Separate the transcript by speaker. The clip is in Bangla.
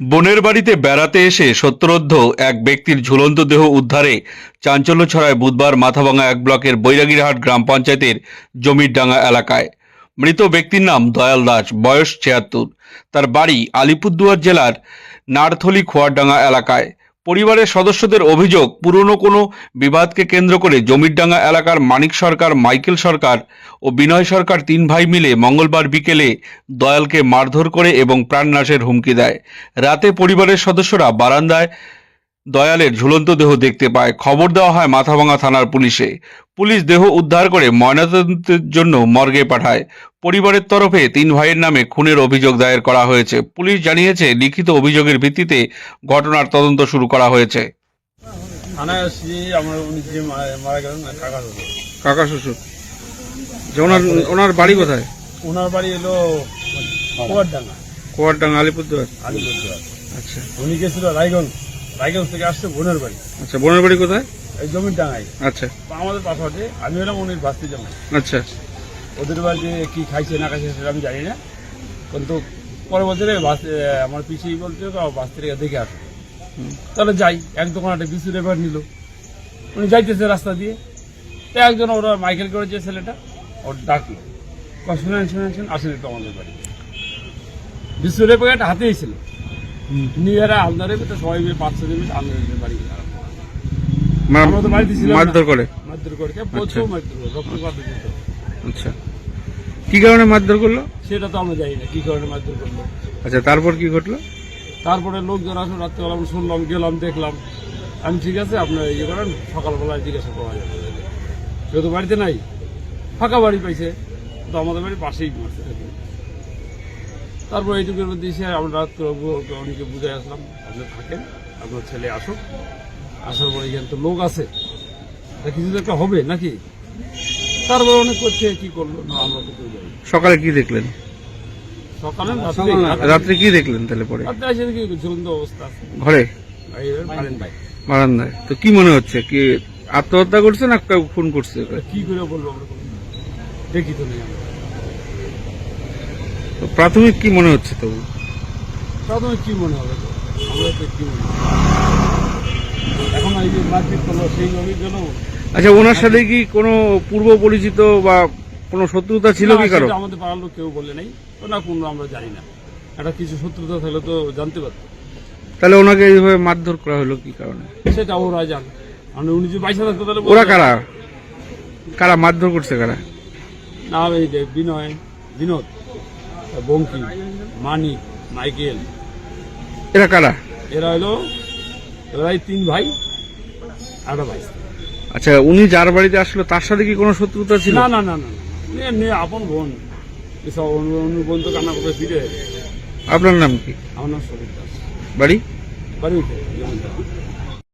Speaker 1: বোনের বাড়িতে বেড়াতে এসে সত্তরোদ্ধ এক ব্যক্তির ঝুলন্ত দেহ উদ্ধারে চাঞ্চল্য ছড়ায় বুধবার মাথাভাঙা এক ব্লকের বৈরাগীরহাট গ্রাম পঞ্চায়েতের জমিরডাঙ্গা এলাকায়। মৃত ব্যক্তির নাম দয়াল দাস, বয়স ছিয়াত্তর। তার বাড়ি আলিপুরদুয়ার জেলার নারথলি খোয়ারডাঙ্গা এলাকায়। পরিবারের সদস্যদের অভিযোগ, পুরনো কোনো বিবাদকে কেন্দ্র করে জমিরডাঙ্গা এলাকার মানিক সরকার, মাইকেল সরকার ও বিনয় সরকার তিন ভাই মিলে মঙ্গলবার বিকেলে দয়ালকে মারধর করে এবং প্রাণনাশের হুমকি দেয়। রাতে পরিবারের সদস্যরা বারান্দায় দয়ালের ঝুলন্ত দেহ দেখতে পায়। খবর দেওয়া হয় মাথাভাঙা থানার পুলিশে। পুলিশ দেহ উদ্ধার করে ময়নাতদন্তের জন্য মর্গে পাঠায়। পরিবারের তরফে তিন ভাইয়ের নামে খুনের অভিযোগ দায়ের করা হয়েছে। পুলিশ জানিয়েছে লিখিত অভিযোগের ভিত্তিতে ঘটনার তদন্ত শুরু করা হয়েছে।
Speaker 2: থানায় আসছি আমার উনি যে মারা গেলেন কাকা হলো
Speaker 1: কাকা শ্বশুর? ওনার ওনার বাড়ি কোথায়?
Speaker 2: ওনার বাড়ি এলো কুয়ারডাঙ্গা।
Speaker 1: কোয়ারডাঙ্গা আলিপুরদুয়ার?
Speaker 2: আলিপুরদুয়ার।
Speaker 1: আচ্ছা।
Speaker 2: উনি গেছিল রায়গঞ্জ। রায়গঞ্জ থেকে আসছে বোনের বাড়ি।
Speaker 1: আচ্ছা বোনের বাড়ি কোথায়?
Speaker 2: এই জমির ডাঙায়
Speaker 1: আচ্ছা
Speaker 2: আমাদের পাশাপাশি আমি হলাম উনির বাস্তি জামাই
Speaker 1: আচ্ছা।
Speaker 2: ওদের বাড়িতে কি খাইছে না খাইছে সেটা আমি জানি না। কিন্তু পরে বলছে রে বাস আমার পিছিয়ে বলছে তো বাস্তি থেকে দেখে আসো। তাহলে যাই এক দোকান একটা বিসু রেবার নিল। উনি যাইতেছে রাস্তা দিয়ে। তো একজন ওরা মাইকেল করেছে ছেলেটা ওর ডাকলো। শুনেন শুনেন শুনেন আসেন একটু আমাদের বাড়ি। বিসু রেবার একটা হাতেই ছিল নিয়ে এরা আলদারে তো সবাই মিলে পাঁচ ছজন মিলে আলদারের বাড়ি আমরা তো বাড়িতে ছিলাম
Speaker 1: মারধর করে?
Speaker 2: মারধর করে প্রচুর মারধর করে রক্তপাত হতো।
Speaker 1: আচ্ছা। কি কারণে মারধর করল?
Speaker 2: সেটা তো আমরা জানি না কি কারণে মারধর করল।
Speaker 1: আচ্ছা তারপর কি ঘটলো?
Speaker 2: তারপরে লোকজন আসুন রাত্রেবেলা আমি শুনলাম গেলাম দেখলাম। আমি ঠিক আছে আপনার ইয়ে করেন সকালবেলায় জিজ্ঞাসা করা যাবে কেউ তো বাড়িতে নাই ফাঁকা বাড়ি পাইছে তো আমাদের বাড়ির পাশেই তারপর এইটুকুর মধ্যে এসে আমরা রাত উনিকে বুঝে আসলাম। আপনি থাকেন আপনার ছেলে আসুক। আসার পর এখানে তো লোক আছে। কিছু তো একটা হবে নাকি? তারপর অনেক করছে কি করল? না আমরা তো।
Speaker 1: সকালে কি দেখলেন?
Speaker 2: সকালে রাত্রে
Speaker 1: রাত্রে কি দেখলেন তাহলে পরে?
Speaker 2: রাত্রে এসে দেখি ঝুলন্ত অবস্থা
Speaker 1: ঘরে? বারান্দায়। তো কি মনে হচ্ছে? কি আত্মহত্যা করছে না কেউ খুন করছে?
Speaker 2: কি করে বলব আমরা দেখি তো নেই আমরা।
Speaker 1: তো প্রাথমিক কি মনে হচ্ছে তবু?
Speaker 2: প্রাথমিক কি মনে হবে? তো? আমরা তো কি মনে এখন এই যে মারপিট করল সেই জমির জন্য
Speaker 1: আচ্ছা ওনার সাথে কি কোনো পূর্ব পরিচিত বা কোনো শত্রুতা ছিল কি
Speaker 2: কারও? আমাদের পাড়ার লোক কেউ বলে নাই। ও না কোনো আমরা জানি না। একটা কিছু শত্রুতা থাকলে তো জানতে পারতো।
Speaker 1: তাহলে ওনাকে এইভাবে মারধর করা হলো কি কারণে?
Speaker 2: সেটা ওরা জানে। মানে উনি যে বাইশে থাকতো তাহলে
Speaker 1: ওরা কারা? কারা মারধর করছে কারা?
Speaker 2: না বিনয় বিনোদ। বঙ্কি মানিক মাইকেল।
Speaker 1: এরা কারা?
Speaker 2: এরা হলো এরাই তিন ভাই একটা ভাই।
Speaker 1: আচ্ছা উনি যার বাড়িতে আসলো তার সাথে কি কোনো শত্রুতা ছিল?
Speaker 2: না না না না না। নে আপন বোন। এসব অন্য বোন তো কান্না করে ফিরে।
Speaker 1: আপনার নাম কি?
Speaker 2: আমার নাম শরীর দাস।
Speaker 1: বাড়ি?
Speaker 2: বাড়ি উঠে